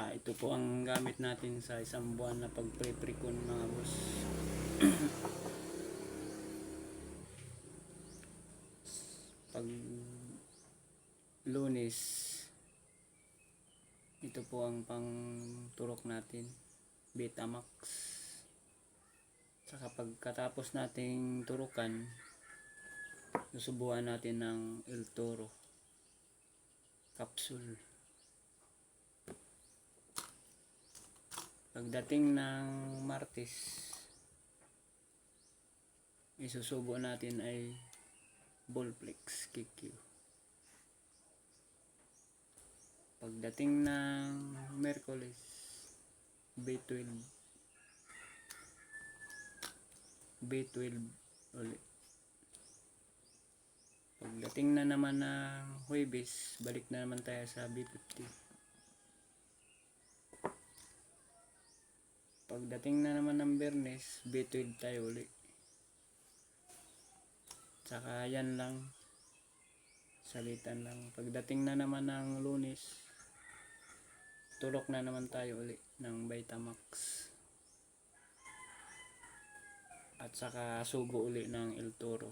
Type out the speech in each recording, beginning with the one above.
Ah, ito po ang gamit natin sa isang buwan na pag-pre-precon mga boss. Pag lunes, ito po ang pang turok natin, Betamax. Saka pagkatapos nating turukan, susubuan natin ng El Toro capsule. Pagdating ng Martes, isusubo natin ay Ballplex KQ. Pagdating ng Merkulis, B12. B12 ulit. Pagdating na naman ng Huwebes, balik na naman tayo sa B50. Pagdating na naman ng Bernes, B12 tayo uli. Tsaka yan lang. Salitan lang. Pagdating na naman ng Lunes, turok na naman tayo uli ng Vitamax. At saka subo uli ng El Toro.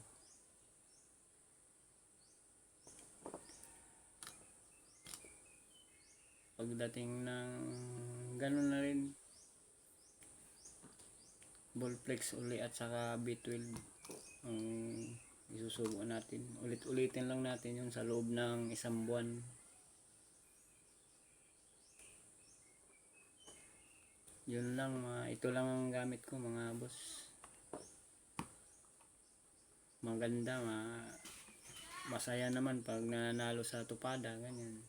Pagdating ng ganun na rin Ballplex uli at saka B12 ang isusubo natin. Ulit-ulitin lang natin yun sa loob ng isang buwan. Yun lang, mga, ito lang ang gamit ko mga boss. Maganda, ma masaya naman pag nanalo sa tupada, ganyan.